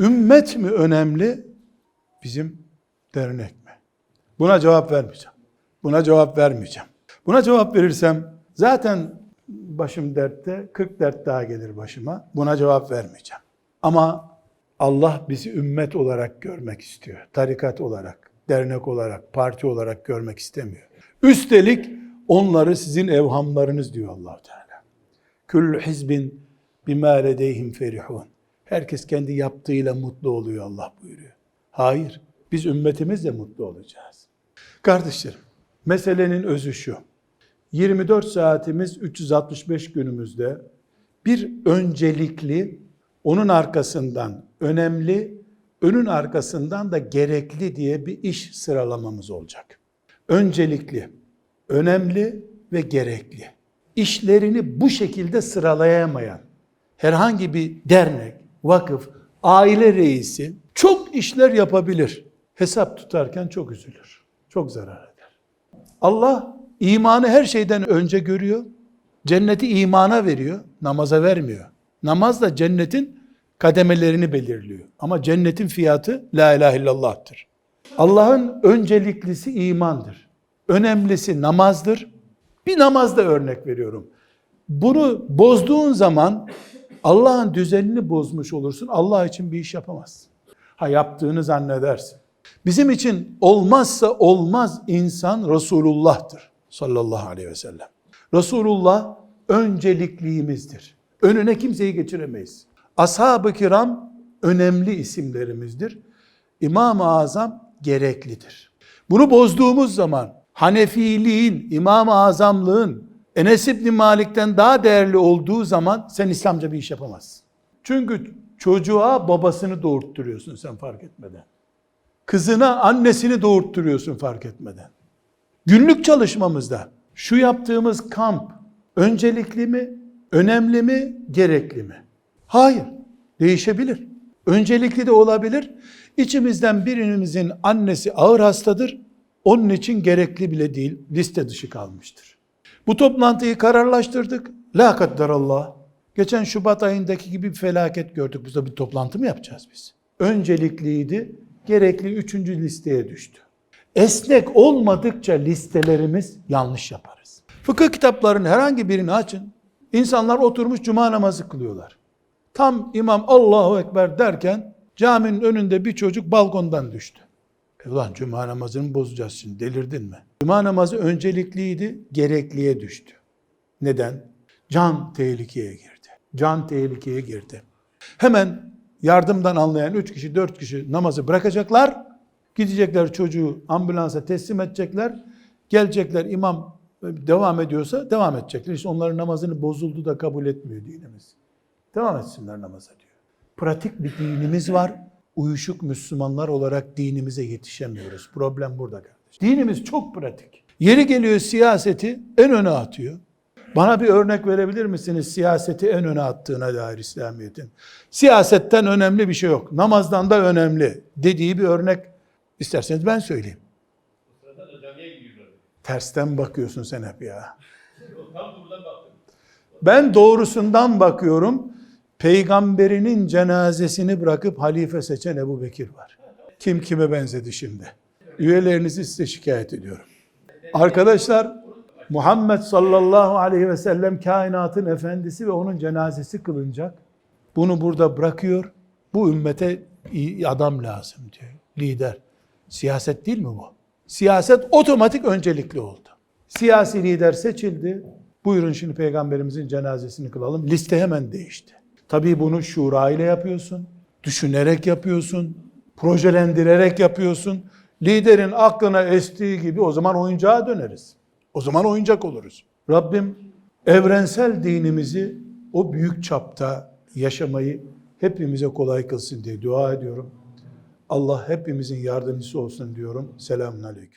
Ümmet mi önemli, bizim dernek mi? Buna cevap vermeyeceğim. Buna cevap vermeyeceğim. Buna cevap verirsem zaten başım dertte, 40 dert daha gelir başıma. Buna cevap vermeyeceğim. Ama Allah bizi ümmet olarak görmek istiyor. Tarikat olarak, dernek olarak, parti olarak görmek istemiyor. Üstelik onları sizin evhamlarınız diyor allah Teala. Küllü hizbin bimâ ledeyhim ferihun. Herkes kendi yaptığıyla mutlu oluyor Allah buyuruyor. Hayır, biz ümmetimizle mutlu olacağız. Kardeşlerim, meselenin özü şu. 24 saatimiz 365 günümüzde bir öncelikli, onun arkasından önemli, önün arkasından da gerekli diye bir iş sıralamamız olacak. Öncelikli, önemli ve gerekli. İşlerini bu şekilde sıralayamayan herhangi bir dernek, vakıf, aile reisi çok işler yapabilir. Hesap tutarken çok üzülür. Çok zarar eder. Allah imanı her şeyden önce görüyor. Cenneti imana veriyor, namaza vermiyor. Namaz da cennetin kademelerini belirliyor. Ama cennetin fiyatı la ilahe illallah'tır. Allah'ın önceliklisi imandır. Önemlisi namazdır. Bir namazda örnek veriyorum. Bunu bozduğun zaman Allah'ın düzenini bozmuş olursun. Allah için bir iş yapamazsın. Ha yaptığını zannedersin. Bizim için olmazsa olmaz insan Resulullah'tır sallallahu aleyhi ve sellem. Resulullah öncelikliğimizdir. Önüne kimseyi geçiremeyiz. Ashab-ı kiram önemli isimlerimizdir. İmam-ı Azam gereklidir. Bunu bozduğumuz zaman Hanefiliğin, İmam-ı Azamlığın Enes İbni Malik'ten daha değerli olduğu zaman sen İslamca bir iş yapamazsın. Çünkü çocuğa babasını doğurtturuyorsun sen fark etmeden. Kızına annesini doğurtturuyorsun fark etmeden. Günlük çalışmamızda şu yaptığımız kamp öncelikli mi, önemli mi, gerekli mi? Hayır, değişebilir. Öncelikli de olabilir. İçimizden birimizin annesi ağır hastadır. Onun için gerekli bile değil, liste dışı kalmıştır. Bu toplantıyı kararlaştırdık. La kadderallah. Geçen Şubat ayındaki gibi bir felaket gördük. De bir toplantı mı yapacağız biz? Öncelikliydi, gerekli üçüncü listeye düştü. Esnek olmadıkça listelerimiz yanlış yaparız. Fıkıh kitaplarının herhangi birini açın. İnsanlar oturmuş cuma namazı kılıyorlar. Tam imam Allahu Ekber derken caminin önünde bir çocuk balkondan düştü. Ulan cuma namazını bozacağız şimdi delirdin mi? Cuma namazı öncelikliydi, gerekliye düştü. Neden? Can tehlikeye girdi. Can tehlikeye girdi. Hemen yardımdan anlayan üç kişi, dört kişi namazı bırakacaklar. Gidecekler çocuğu ambulansa teslim edecekler. Gelecekler imam devam ediyorsa devam edecekler. İşte onların namazını bozuldu da kabul etmiyor dinimiz. Devam etsinler namaza diyor. Pratik bir dinimiz var. Uyuşuk Müslümanlar olarak dinimize yetişemiyoruz. Problem burada kardeş. Dinimiz çok pratik. Yeri geliyor siyaseti en öne atıyor. Bana bir örnek verebilir misiniz siyaseti en öne attığına dair İslamiyet'in? Siyasetten önemli bir şey yok. Namazdan da önemli dediği bir örnek isterseniz ben söyleyeyim. Tersten bakıyorsun sen hep ya. Ben doğrusundan bakıyorum. Peygamberinin cenazesini bırakıp halife seçen Ebu Bekir var. Kim kime benzedi şimdi? Üyelerinizi size şikayet ediyorum. Arkadaşlar Muhammed sallallahu aleyhi ve sellem kainatın efendisi ve onun cenazesi kılınacak. Bunu burada bırakıyor. Bu ümmete iyi adam lazım diyor. Lider. Siyaset değil mi bu? Siyaset otomatik öncelikli oldu. Siyasi lider seçildi. Buyurun şimdi peygamberimizin cenazesini kılalım. Liste hemen değişti. Tabii bunu şura ile yapıyorsun. Düşünerek yapıyorsun. Projelendirerek yapıyorsun. Liderin aklına estiği gibi o zaman oyuncağa döneriz. O zaman oyuncak oluruz. Rabbim evrensel dinimizi o büyük çapta yaşamayı hepimize kolay kılsın diye dua ediyorum. Allah hepimizin yardımcısı olsun diyorum. Selamun Aleyküm.